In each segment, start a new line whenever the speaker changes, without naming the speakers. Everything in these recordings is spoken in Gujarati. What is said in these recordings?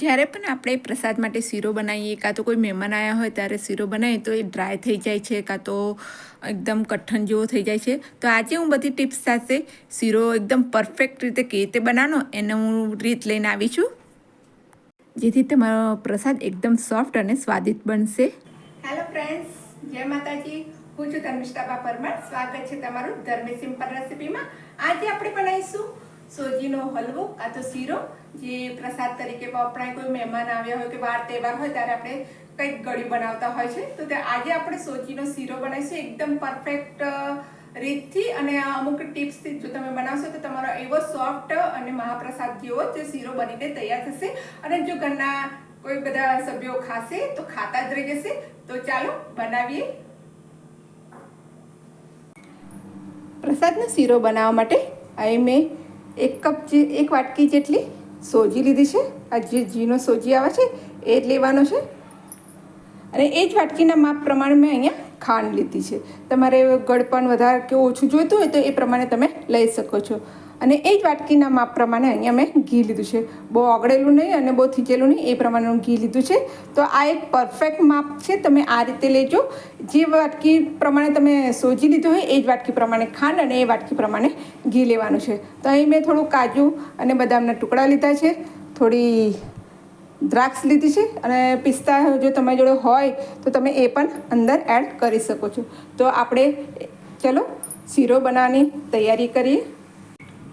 જ્યારે પણ આપણે પ્રસાદ માટે શીરો બનાવીએ કાં તો કોઈ મહેમાન આવ્યા હોય ત્યારે શીરો બનાવીએ તો એ ડ્રાય થઈ જાય છે કાં તો એકદમ કઠણ જેવો થઈ જાય છે. તો આજે હું બધી ટિપ્સ સાથે શીરો એકદમ પરફેક્ટ રીતે કેવી રીતે બનાવવાનો એને હું રીત લઈને આવી છું. જેથી તમારો પ્રસાદ એકદમ સોફ્ટ અને સ્વાદિષ્ટ બનશે. હેલો ફ્રેન્ડ્સ જય માતાજી. હું છું ધર્મિષ્ઠા પરમાર સ્વાગત છે તમારું ધર્મે સિમ્પલ રેસીપીમાં આજે આપણે બનાવીશું સોજીનો હલવો, કાં તો શીરો, જે પ્રસાદ તરીકે વપરાય કોઈ મહેમાન આવ્યા હોય કે વાર તહેવાર હોય ત્યારે આપણે કંઈક ગળી બનાવતા હોય છે. તો તે આજે આપણે સોજીનો શીરો બનાવીશું એકદમ પરફેક્ટ રીતથી. અને અમુક ટિપ્સથી જો તમે બનાવશો તો તમારો એવો સોફ્ટ અને મહાપ્રસાદ જેવો જે શીરો બનીને તૈયાર થશે. અને જો ઘરના કોઈ બધા સભ્યો ખાશે તો ખાતા જ રહી જશે. તો ચાલો બનાવીએ. પ્રસાદનો શીરો બનાવવા માટે અહીં મેં એક કપ જે એક વાટકી જેટલી સોજી લીધી છે. આ જે જીનો સોજી આવે છે, એ જ લેવાનો છે. અને એ જ વાટકીના માપ પ્રમાણે મેં અહીંયા ખાંડ લીધી છે. તમારે ગળપણ વધારે કે ઓછું જોઈતું હોય તો એ પ્રમાણે તમે લઈ શકો છો. અને એ જ વાટકીના માપ પ્રમાણે અહીંયા મેં ઘી લીધું છે. બહુ ઓગળેલું નહીં અને બહુ થીચેલું નહીં, એ પ્રમાણેનું ઘી લીધું છે. તો આ એક પરફેક્ટ માપ છે, તમે આ રીતે લેજો. જે વાટકી પ્રમાણે તમે સોજી લીધું હોય, એ જ વાટકી પ્રમાણે ખાંડ અને એ વાટકી પ્રમાણે ઘી લેવાનું છે. તો અહીં મેં થોડું કાજુ અને બદામના ટુકડા લીધા છે. થોડી દ્રાક્ષ લીધી છે અને પિસ્તા જો તમારી જોડે હોય, તો તમે એ પણ અંદર એડ કરી શકો છો. તો આપણે, ચલો, શીરો બનાવવાની તૈયારી કરીએ.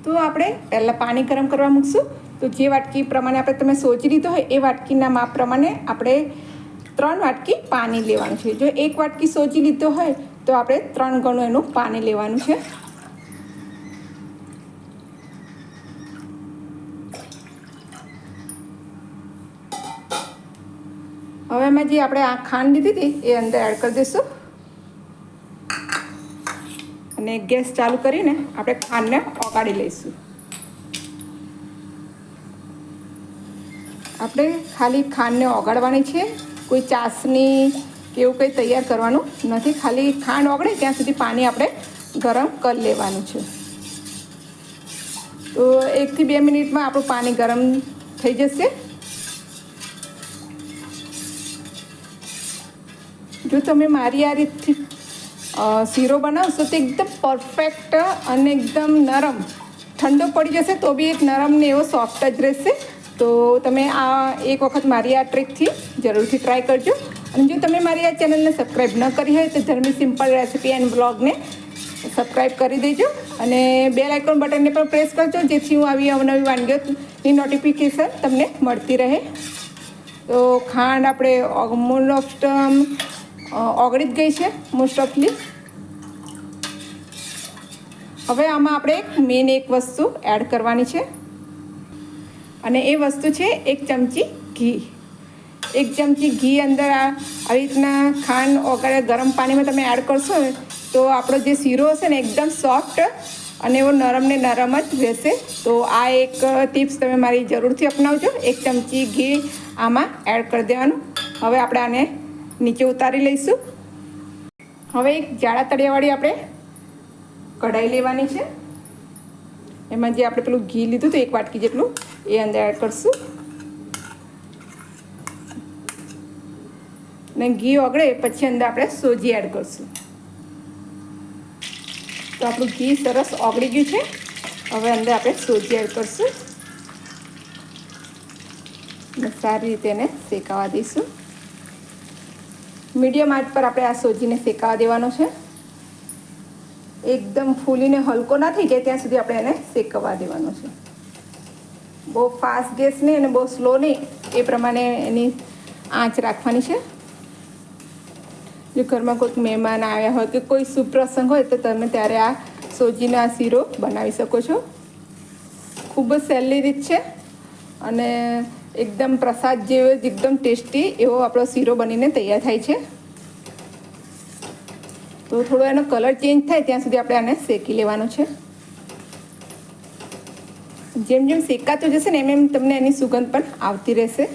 તો આપણે પહેલાં પાણી ગરમ કરવા મૂકશું. તો જે વાટકી પ્રમાણે આપણે તમે સોચી લીધો હોય, એ વાટકીના માપ પ્રમાણે આપણે ત્રણ વાટકી પાણી લેવાનું છે. જો એક વાટકી સોચી લીધો હોય, તો આપણે ત્રણ ગણું એનું પાણી લેવાનું છે. હવે એમાં જે આપણે આ ખાંડ લીધી હતી, એ અંદર એડ કરી દઈશું. અને ગેસ ચાલુ કરીને આપણે ખાંડને ઓગાળી લઈશું. આપણે ખાલી ખાંડને ઓગાળવાની છે. કોઈ ચાસણી કે એવું કંઈ તૈયાર કરવાનું નથી. ખાલી ખાંડ ઓગળે ત્યાં સુધી પાણી આપણે ગરમ કરી લેવાનું છે. તો એકથી બે મિનિટમાં આપણું પાણી ગરમ થઈ જશે. જો તમે મારી આ રીતથી શીરો બનાવશો તો એકદમ પરફેક્ટ અને એકદમ નરમ. ઠંડો પડી જશે તો બી એક નરમ ને એવો સોફ્ટ જ રહેશે. તો તમે આ એક વખત મારી આ ટ્રીકથી જરૂરથી ટ્રાય કરજો. અને જો તમે મારી આ ચેનલને સબસ્ક્રાઈબ ન કરી હોય તો ધર્મી સિમ્પલ રેસિપી એન્ડ બ્લોગને સબસ્ક્રાઈબ કરી દેજો. અને બેલ આઇકોન બટનને પણ પ્રેસ કરજો, જેથી હું આવી અવનવી વાનગીઓની નોટિફિકેશન તમને મળતી રહે. તો ખાંડ આપણે મોસ્ટ ઓફ ઓગળી જ ગઈ છે મોસ્ટ ઓફલી હવે આમાં આપણે એક મેન એક વસ્તુ એડ કરવાની છે. અને એ વસ્તુ છે એક ચમચી ઘી. એક ચમચી ઘી અંદર આ આવી રીતના ખાંડ ઓગળે ગરમ પાણીમાં તમે એડ કરશો તો આપણો જે શીરો હશે ને એકદમ સોફ્ટ અને એવો નરમ ને નરમ જ રહેશે. તો આ એક ટિપ્સ તમે મારી જરૂરથી અપનાવજો. એક ચમચી ઘી આમાં એડ કરી દેવાનું. હવે આપણે આને નીચે ઉતારી લઈશું. હવે એક જાડા તળિયાવાળી આપણે કઢાઈ લેવાની છે. એમાં જે આપણે પેલું ઘી લીધું હતું, એક વાટકી જેટલું, એ અંદર એડ કરશું. ને ઘી ઓગળે, પછી અંદર આપણે સોજી એડ કરશું. તો આપણું ઘી સરસ ઓગળી ગયું છે. હવે અંદર આપણે સોજી એડ કરશું. સારી રીતે એને શેકાવા દઈશું. મીડિયમ આંચ પર આપણે આ સોજીને શેકાવા દેવાનો છે. એકદમ ફૂલીને હલકો ના થઈ જાય, ત્યાં સુધી આપણે એને શેકવા દેવાનો છે. બહુ ફાસ્ટ ગેસ નહીં અને બહુ સ્લો નહીં, એ પ્રમાણે એની આંચ રાખવાની છે. જો ઘરમાં કોઈક મહેમાન આવ્યા હોય કે કોઈ શુભ પ્રસંગ હોય તો તમે ત્યારે આ સોજીનો શીરો બનાવી શકો છો. ખૂબ જ સહેલી રીત છે અને એકદમ પ્રસાદ જેવો એકદમ ટેસ્ટી એવો આપણો શીરો બનીને તૈયાર થાય છે. તો થોડો એનો કલર ચેન્જ થાય ત્યાં સુધી આપણે આને શેકી લેવાનો છે. જેમ જેમ શેકાતો જશે ને એમ એમ તમને એની સુગંધ પણ આવતી રહેશે.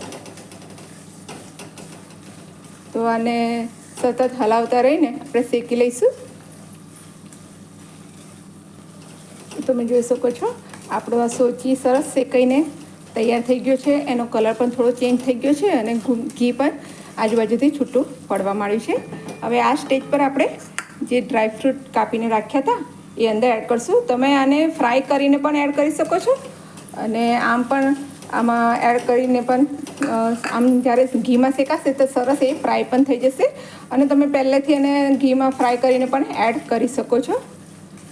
તો આને સતત હલાવતા રહીને આપણે શેકી લઈશું. તમે જોઈ શકો છો, આપણો આ સોચી સરસ શેકાઈને તૈયાર થઈ ગયો છે. એનો કલર પણ થોડો ચેન્જ થઈ ગયો છે અને ઘુ- પણ આજુબાજુથી છૂટું પડવા માંડ્યું છે. હવે આ સ્ટેજ પર આપણે જે ડ્રાયફ્રૂટ કાપીને રાખ્યા હતા, એ અંદર એડ કરશું. તમે આને ફ્રાય કરીને પણ એડ કરી શકો છો. અને આમ પણ આમાં એડ કરીને પણ આમ જ્યારે ઘીમાં શેકાશે તો સરસ એ ફ્રાય પણ થઈ જશે. અને તમે પહેલેથી એને ઘીમાં ફ્રાય કરીને પણ એડ કરી શકો છો.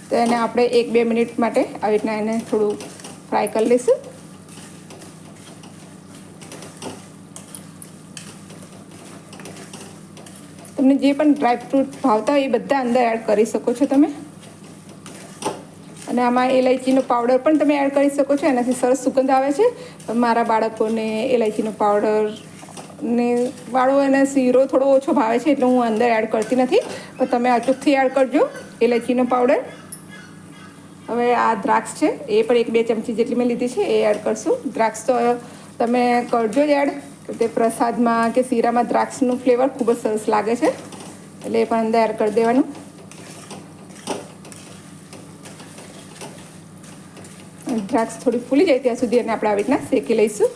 તો એને આપણે એક બે મિનિટ માટે આવી રીતના એને થોડું ફ્રાય કરી લઈશું તમને જે પણ ડ્રાયફ્રૂટ ભાવતા હોય એ બધા અંદર એડ કરી શકો છો તમે. અને આમાં એલાયચીનો પાવડર પણ તમે એડ કરી શકો છો. એનાથી સરસ સુગંધ આવે છે. મારા બાળકોને એલાયચીનો પાવડર ને વાળો એને શીરો થોડો ઓછો ભાવે છે એટલે હું અંદર એડ કરતી નથી. પણ તમે અચૂકથી એડ કરજો એલાયચીનો પાવડર હવે આ દ્રાક્ષ છે. એ પણ એક બે ચમચી જેટલી મેં લીધી છે. એ એડ કરશું. દ્રાક્ષ તો તમે કરજો જ એડ કે તે પ્રસાદમાં કે શીરામાં દ્રાક્ષનું ફ્લેવર ખૂબ જ સરસ લાગે છે. એટલે એ પણ અંદર કરી દેવાનું. દ્રાક્ષ થોડી ફૂલી જાય ત્યાં સુધી એને આપણે આવી રીતના શેકી લઈશું.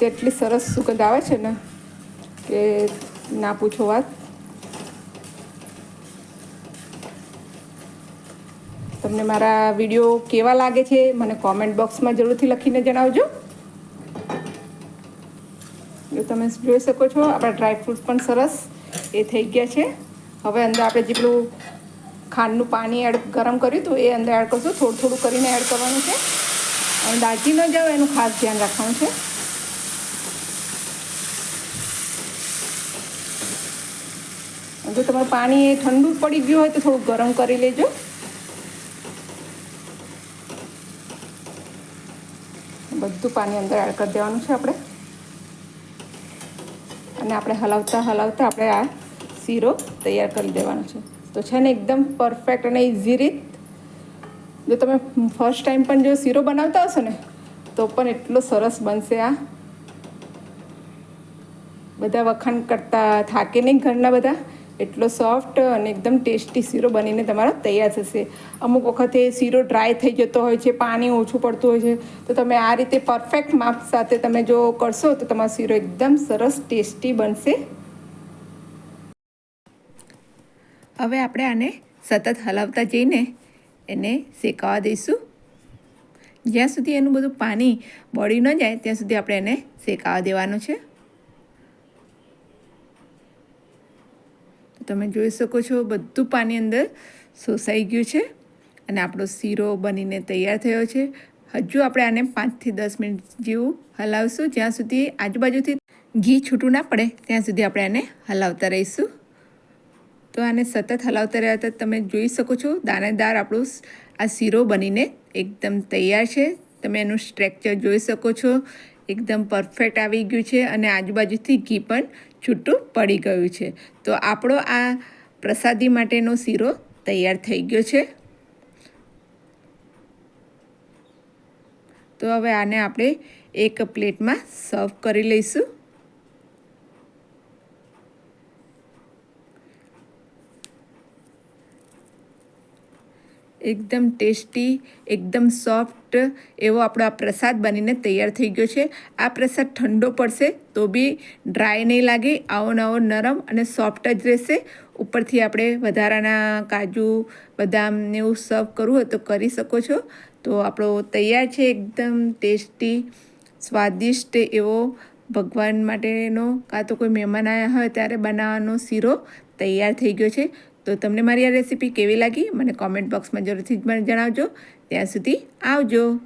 તેટલી સરસ સુગંધ આવે છે ને કે ના પૂછો વાત. તમને મારા વીડિયો કેવા લાગે છે, મને કોમેન્ટ બોક્સમાં જરૂરથી લખીને જણાવજો. જો તમે જોઈ શકો છો, આપણા ડ્રાયફ્રૂટ પણ સરસ એ થઈ ગયા છે. હવે અંદર આપણે જેટલું ખાંડનું પાણી એડ ગરમ કર્યું હતું, એ અંદર એડ કરશું. થોડું થોડું કરીને એડ કરવાનું છે. અને દાજી ન જાવ એનું ખાસ ધ્યાન રાખવાનું છે. જો તમારું પાણી એ ઠંડુ પડી ગયું હોય તો થોડું ગરમ કરી લેજો. બધું પાણી અંદર એડ કરી દેવાનું છે આપણે. અને આપણે હલાવતા હલાવતા આપણે આ શીરો તૈયાર કરી દેવાનો છે. તો છે ને એકદમ પરફેક્ટ અને ઇઝી રીત. જો તમે ફર્સ્ટ ટાઈમ પણ જો શીરો બનાવતા હશો ને, તો પણ એટલો સરસ બનશે આ. બધા વખાણ કરતા, થાકે નહીં ઘરના બધા. એટલો સોફ્ટ અને એકદમ ટેસ્ટી શીરો બનીને તમારો તૈયાર થશે. અમુક વખતે શીરો ડ્રાય થઈ જતો હોય છે, પાણી ઓછું પડતું હોય છે, તો તમે આ રીતે પરફેક્ટ માપ સાથે તમે જો કરશો, તો તમારો શીરો એકદમ સરસ ટેસ્ટી બનશે. હવે આપણે આને સતત હલાવતા જઈને એને શેકાવા દઈશું. જ્યાં સુધી એનું બધું પાણી બળી ન જાય, ત્યાં સુધી આપણે એને શેકાવા દેવાનું છે. તમે જોઈ શકો છો બધું પાણી અંદર શોષાઈ ગયું છે અને આપણો શીરો બનીને તૈયાર થયો છે. હજુ આપણે આને પાંચથી દસ મિનિટ જેવું હલાવશું. જ્યાં સુધી આજુબાજુથી ઘી છૂટું ના પડે, ત્યાં સુધી આપણે આને હલાવતા રહીશું. તો આને સતત હલાવતા રહ્યા હતા. તમે જોઈ શકો છો દાનેદાર આપણું આ શીરો બનીને એકદમ તૈયાર છે. તમે એનું સ્ટ્રેક્ચર જોઈ શકો છો. એકદમ પરફેક્ટ આવી ગયું છે અને આજુબાજુથી ઘી પણ છૂટું પડી ગયું છે. તો આપણો આ પ્રસાદી માટેનો શીરો તૈયાર થઈ ગયો છે. તો હવે આને આપણે એક પ્લેટમાં સર્વ કરી લઈશું. એકદમ ટેસ્ટી, એકદમ સોફ્ટ એવો આપણો આ પ્રસાદ બનીને તૈયાર થઈ ગયો છે. આ પ્રસાદ ઠંડો પડશે તો બી ડ્રાય નહીં લાગે, આવો નવો નરમ અને સોફ્ટ જ રહેશે. ઉપરથી આપણે વધારાના કાજુ, બદામ ને એવું સર્વ કરવું હોય તો કરી શકો છો. તો આપણો તૈયાર છે, એકદમ ટેસ્ટી, સ્વાદિષ્ટ એવો ભગવાન માટેનો, કાં તો કોઈ મહેમાન આવ્યા હોય ત્યારે બનાવવાનો શીરો તૈયાર થઈ ગયો છે. તો તમને મારી આ રેસીપી કેવી લાગી? મને કોમેન્ટ બોક્સમાં જરૂરથી જ મને જણાવજો. ત્યાં સુધી આવજો.